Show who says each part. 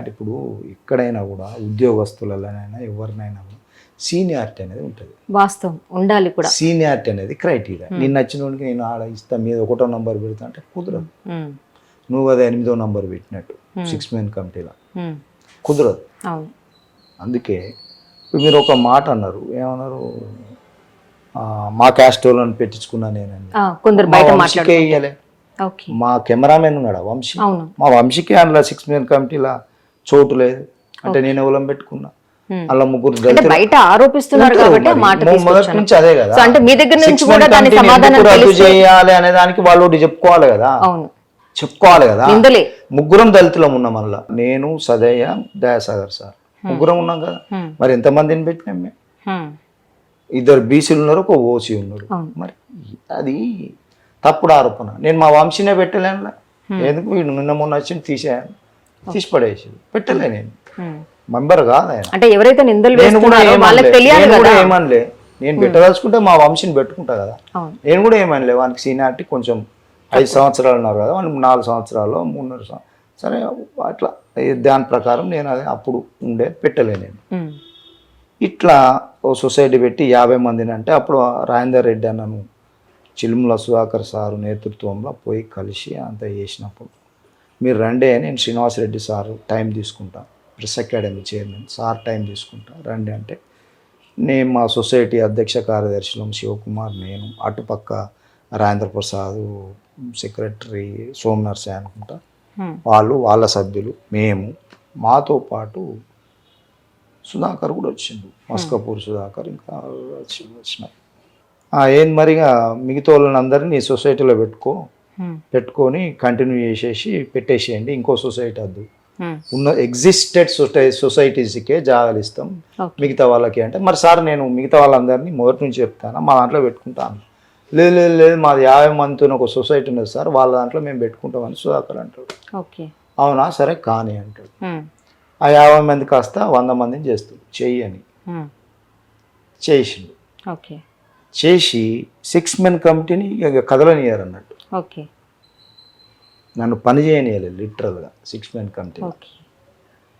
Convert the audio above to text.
Speaker 1: అంటే ఇప్పుడు ఎక్కడైనా కూడా ఉద్యోగస్తులలోనైనా ఎవరినైనా కూడా సీనియారిటీ అనేది ఉంటుంది.
Speaker 2: వాస్తవం. ఉండాలి కూడా.
Speaker 1: సీనియారిటీ అనేది క్రైటీరియా. నేను నచ్చిన వాడికి నేను ఆడ ఇస్తా మీద ఒకటో నంబర్ పెడతా అంటే కుదరదు. నువ్వు అదే ఎనిమిదో నంబర్ పెట్టినట్టు. సిక్స్ మెన్ కమిటీలో. కుదరదు. అందుకే మీరు ఒక మాట అన్నారు ఏమన్నారు? మా క్యాస్ట్ వాళ్ళని పెట్టించుకున్నా
Speaker 2: కొందరు
Speaker 1: మా
Speaker 2: బయట
Speaker 1: కెమెరామెన్ ఉన్నాడు వంశీ. మా వంశీకే అందులో సిక్స్ మెన్ కమిటీలో. చోటు లేదు. అంటే నేను ఎవరం పెట్టుకున్నా. అలా ముగ్గురు
Speaker 2: బయట ఆరోపిస్తున్నారు కాబట్టి
Speaker 1: మొదటి నుంచి అదే కదా.
Speaker 2: అంటే మీ దగ్గర నుంచి కూడా దాని సమాధానం
Speaker 1: రద్దు చేయాలి అనే దానికి వాళ్ళు చెప్పుకోవాలి కదా. చెప్పుకోవాలి కదా. ముగ్గురం దళితులం ఉన్నాం మళ్ళా నేను సదయ్య దయాసాగర్ సార్. ముగ్గురం ఉన్నాం కదా. మరి ఎంతమందిని పెట్టినాం మేము? ఇద్దరు బీసీలు ఉన్నారు ఒక ఓసీ ఉన్నారు. మరి అది తప్పుడు ఆరోపణ. నేను మా వంశీనే పెట్టలేనులా. ఎందుకు? వీడు నిన్న మొన్న వచ్చి తీసేయాలి తీసి పడేసి పెట్టలే నేను. మెంబర్ కాదు ఆయన.
Speaker 2: అంటే ఎవరైతే నిందలు
Speaker 1: నేను కూడా ఏమనలే. నేను పెట్టదలుచుకుంటే మా వంశీని పెట్టుకుంటా కదా. నేను కూడా ఏమనలే. వానికి సీనియారిటీ కొంచెం ఐదు సంవత్సరాలు ఉన్నారు కదా. వానికి నాలుగు సంవత్సరాలు మూడున్నర సంవత్సరాలు సరే అట్లా దాని ప్రకారం నేను అది అప్పుడు ఉండే పెట్టలే నేను. ఇట్లా ఓ సొసైటీ పెట్టి యాభై మందిని అంటే అప్పుడు రాజేందర్ రెడ్డి అన్నను చిలుముల సుధాకర్ సారు నేతృత్వంలో పోయి కలిసి అంత చేసినప్పుడు మీరు రండి అని నేను శ్రీనివాస్ రెడ్డి సారు టైం తీసుకుంటా. Press academy chairman sir time తీసుకుంటా. రండి అంటే నేను మా సొసైటీ అధ్యక్ష కార్యదర్శులం శివకుమార్ నేను అటుపక్క రాజేంద్ర ప్రసాద్ సెక్రటరీ సోమ్ నర్సయ్య అనుకుంటా. వాళ్ళు వాళ్ళ సభ్యులు మేము మాతో పాటు సుధాకర్ కూడా వచ్చిండు. మస్కపూర్ సుధాకర్ ఇంకా వచ్చి వచ్చినాయి. ఏం మరిగా మిగతా వాళ్ళని అందరినీ సొసైటీలో పెట్టుకో. పెట్టుకొని కంటిన్యూ చేసేసి పెట్టేసేయండి. ఇంకో సొసైటీ వద్దు.
Speaker 2: ఉమ్,
Speaker 1: ఉన్న ఎగ్జిస్టెడ్ సొసై సొసైటీస్కే జాగాలు ఇస్తాం. మిగతా వాళ్ళకి అంటే మరి సార్ నేను మిగతా వాళ్ళందరినీ మొదటి నుంచి చెప్తాను? మా దాంట్లో పెట్టుకుంటాను. లేదు లేదు లేదు మాది యాభై మందితో ఒక సొసైటీ ఉన్నది సార్. వాళ్ళ దాంట్లో మేము పెట్టుకుంటామని సుధాకర్ అంటాడు.
Speaker 2: ఓకే
Speaker 1: అవునా? సరే కానీ అంటాడు.
Speaker 2: ఉమ్,
Speaker 1: ఆ యాభై మంది కాస్త వంద మందిని చేస్తుంది. చెయ్యి అని. చేసిండు.
Speaker 2: ఓకే
Speaker 1: చేసి సిక్స్ మెన్ కమిటీని కదలనియారు అన్నట్టు.
Speaker 2: ఓకే
Speaker 1: నన్ను పని చేయనియాలి లిటరల్గా సిక్స్ మెన్
Speaker 2: కంటే